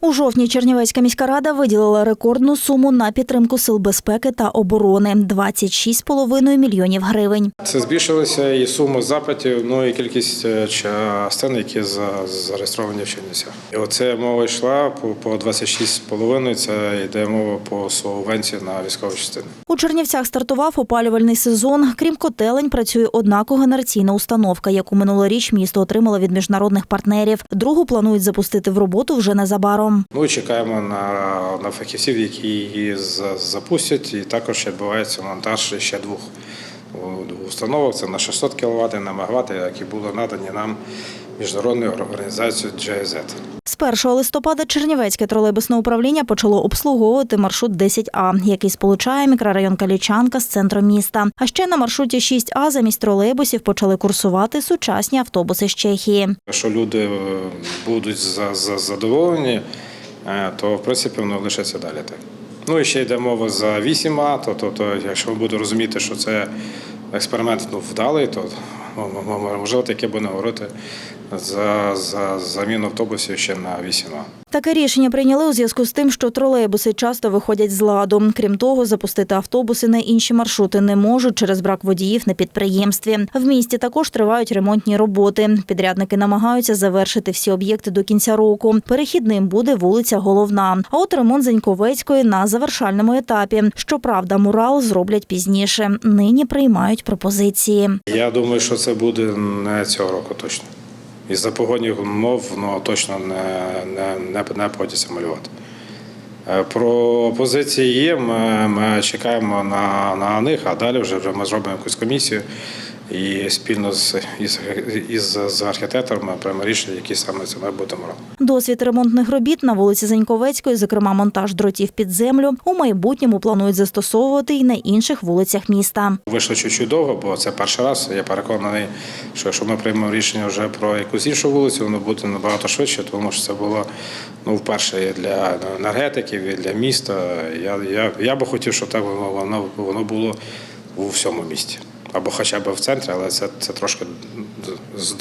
У жовтні Чернівецька міська рада виділила рекордну суму на підтримку сил безпеки та оборони 26,5 мільйонів гривень. Це збільшилося і сума запитів, ну і кількість е, частин, які за- зареєстровані в Чернівцях. І оце мова йшла по, по 26,5, це йде мова по субвенції на військові частини. У Чернівцях стартував опалювальний сезон. Крім котелень, працює одна когенераційна установка, яку минулоріч місто отримало від міжнародних партнерів. Другу планують запустити в роботу вже незабаром. Ну і чекаємо на, на фахівців, які її запустять. І також відбувається монтаж ще двох установок. Це на 600 кВт, на МВт, які були надані нам міжнародною організацією GIZ. З 1 листопада Чернівецьке тролейбусне управління почало обслуговувати маршрут 10А, який сполучає мікрорайон Калічанка з центром міста. А ще на маршруті 6А замість тролейбусів почали курсувати сучасні автобуси з Чехії. Якщо люди е, будуть за, за задоволені, е, то в принципі воно лишиться далі так. Ну і ще йде мова за 8А, то, то, то якщо буде розуміти, що це експеримент ну, вдалий, то можливо таке буде говорити за, за заміну автобусів ще на 8А. Таке рішення прийняли у зв'язку з тим, що тролейбуси часто виходять з ладу. Крім того, запустити автобуси на інші маршрути не можуть через брак водіїв на підприємстві. В місті також тривають ремонтні роботи. Підрядники намагаються завершити всі об'єкти до кінця року. Перехідним буде вулиця Головна. А от ремонт Зеньковецької на завершальному етапі. Щоправда, мурал зроблять пізніше. Нині приймають пропозиції. Я думаю, що це буде не цього року точно. Із-за погодних умов ну, точно не, не, не, не погодяться малювати. Пропозиції Про позиції є, ми, ми чекаємо на, на них, а далі вже ми зробимо якусь комісію і спільно з, із, із, з архітекторами приймемо рішення, які саме це має бути морал. Досвід ремонтних робіт на вулиці Заньковецької, зокрема монтаж дротів під землю, у майбутньому планують застосовувати й на інших вулицях міста. Вийшло чуть-чуть довго, бо це перший раз. Я переконаний, що якщо ми приймемо рішення вже про якусь іншу вулицю, воно буде набагато швидше, тому що це було ну, вперше і для енергетиків, і для міста. Я, я, я би хотів, щоб так воно, воно було у всьому місті. Або хоча б в центрі, але це, це трошки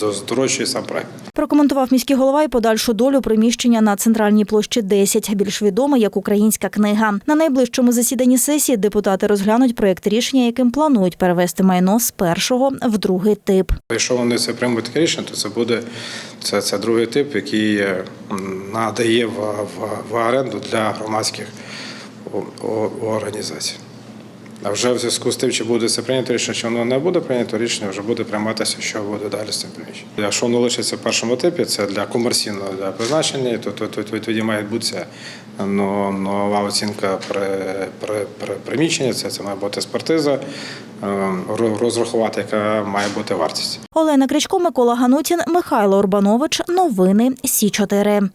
здорожчує сам проект. Прокоментував міський голова і подальшу долю приміщення на центральній площі 10, більш відоме як українська книга. На найближчому засіданні сесії депутати розглянуть проєкт рішення, яким планують перевести майно з першого в другий тип. Якщо вони це приймуть таке рішення, то це буде це, це другий тип, який е, надає в, в, в оренду для громадських організацій. А вже в зв'язку з тим, чи буде це прийнято рішення, чи воно не буде прийнято рішення, вже буде прийматися, що буде далі з цим приміщенням. Якщо воно лишиться в першому типі, це для комерційного для призначення, то, то, то, то тоді має бути но- нова оцінка при, при, при приміщенні, це, це має бути експертиза, е, розрахувати, яка має бути вартість. Олена Кричко, Микола Ганутін, Михайло Урбанович. Новини Сі 4